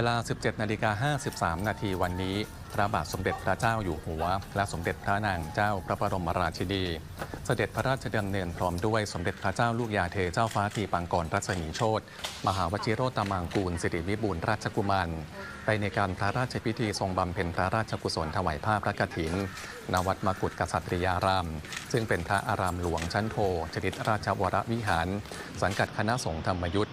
เวลา 17 นาฬิกา53 นาทีวันนี้ พระบาทสมเด็จพระเจ้าอยู่หัว และสมเด็จพระนางเจ้าพระบรมราชินี เสด็จพระราชดำเนินพร้อมด้วยสมเด็จพระเจ้าลูกยาเธอเจ้าฟ้าทีปังกรรัชนีโชตมหาวชิโรตมังกูล สิริวิบูลราชกุมารไปในการพระราชพิธีทรงบำเพ็ญพระราชกุศลถวายผ้าพระกฐิน ณ วัดมกุฏกษัตริยาราม ซึ่งเป็นพระอารามหลวงชั้นโทชนิดราชวรวิหาร สังกัดคณะสงฆ์ธรรมยุทธ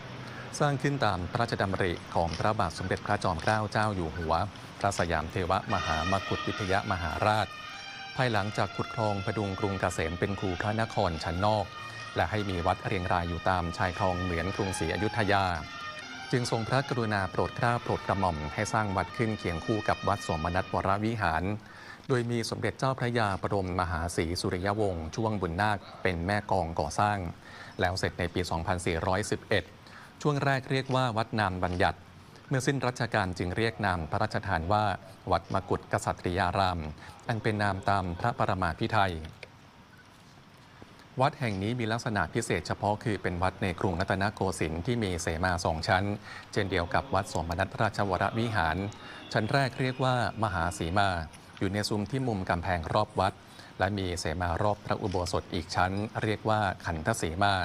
สร้างขึ้นตามพระราชดำริของพระบาทสมเด็จพระจอมเกล้าเจ้าอยู่หัว พระสยามเทวมหามกุฏวิทยมหาราช ภายหลังจากขุดคลองพดุงกรุงเกษมเป็นครูพระนครชั้นนอก และให้มีวัดเรียงรายอยู่ตามชายคลองเหมือนกรุงศรีอยุธยา จึงทรงพระกรุณาโปรดเกล้าโปรดกระหม่อมให้สร้างวัดขึ้นเคียงคู่กับวัดสมนัตวรวิหาร โดยมีสมเด็จเจ้าพระยาบรมมหาศรีสุริยวงศ์ช่วงบุญนาคเป็นแม่กองก่อสร้าง แล้วเสร็จในปี 2411 ช่วงแรกเรียกว่าวัดนามบัญญัติ เมื่อสิ้นรัชกาลจึงเรียกนามพระราชทานว่า วัดมกุฏกษัตริยาราม อันเป็นนามตามพระปรมาภิไธยวัดแห่งนี้มีลักษณะพิเศษเฉพาะคือเป็นวัดในกรุงรัตนโกสินทร์ที่มีเสมาสองชั้น เช่นเดียวกับวัดสมนัตราชวรวิหาร ชั้นแรกเรียกว่ามหาสีมา อยู่ในซุ้มที่มุมกำแพงรอบวัด และมีเสมารอบพระอุโบสถอีกชั้น เรียกว่าขันธสีมา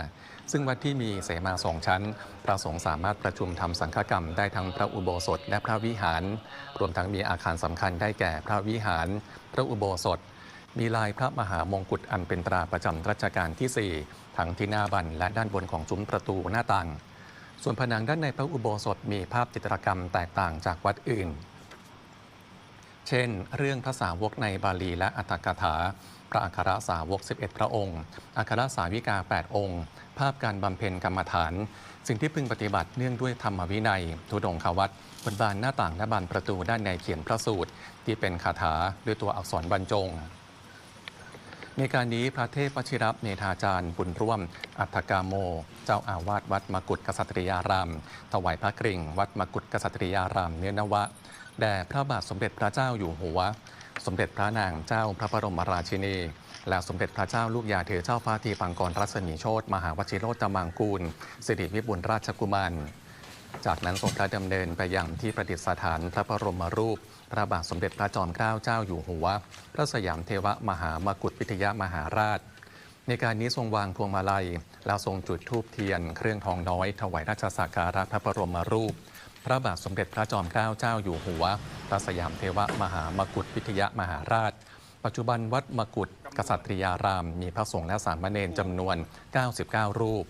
ซึ่งวัดที่มีเสมาสองชั้นพระสงฆ์สามารถประชุมทำสังฆกรรมได้ทั้งพระอุโบสถและพระวิหาร รวมทั้งมีอาคารสำคัญได้แก่พระวิหาร พระอุโบสถ มีลายพระมหามงกุฎอันเป็นตราประจำรัชกาลที่ 4 ทั้งที่หน้าบันและด้านบนของซุ้มประตูหน้าต่าง ส่วนผนังด้านในพระอุโบสถมีภาพจิตรกรรมแตกต่างจากวัดอื่น เช่น เรื่องพระสาวกในบาลีและอัตถกถา พระอัครสาวก 11 พระองค์ อัครสาวิกา 8 องค์ ภาพการบำเพ็ญกรรมฐาน สิ่งที่พึงปฏิบัติเนื่องด้วยธรรมวินัย ทุดงควัตบนบานหน้าต่างและบานประตูด้านในเขียนพระสูตร ที่เป็นคาถาด้วยตัวอักษรบรรจงในการนี้พระเทพวชิรเมธาจารย์บุญร่วม อัฏฐกาโม เจ้าอาวาสวัดมกุฏกษัตริยาราม ถวายพระกริ่ง วัดมกุฏกษัตริยารามเนื้อนวะ แด่พระบาทสมเด็จพระเจ้าอยู่หัว สมเด็จพระนางเจ้าพระบรมราชินี และสมเด็จพระเจ้าลูกยาเธอเจ้าฟ้าทีปังกรรัศมีโชตมหาวชิโรตมังกูล สิริวิบุลราชกุมารจากนั้นทรงพระดำเนินไปยังที่ประดิษฐานพระบรมรูป พระบาทสมเด็จพระจอมเกล้าเจ้าอยู่หัว พระสยามเทวมหามกุฏวิทยามหาราช ในการนี้ทรงวางพวงมาลัย แล้วทรงจุดธูปเทียน เครื่องทองน้อย ถวายราชสักการะพระบรมรูป พระบาทสมเด็จพระจอมเกล้าเจ้าอยู่หัวพระสยามเทวมหามกุฏวิทยมหาราช ปัจจุบันวัดมกุฏกษัตริยาราม มีพระสงฆ์และสามเณรจำนวน 99 รูป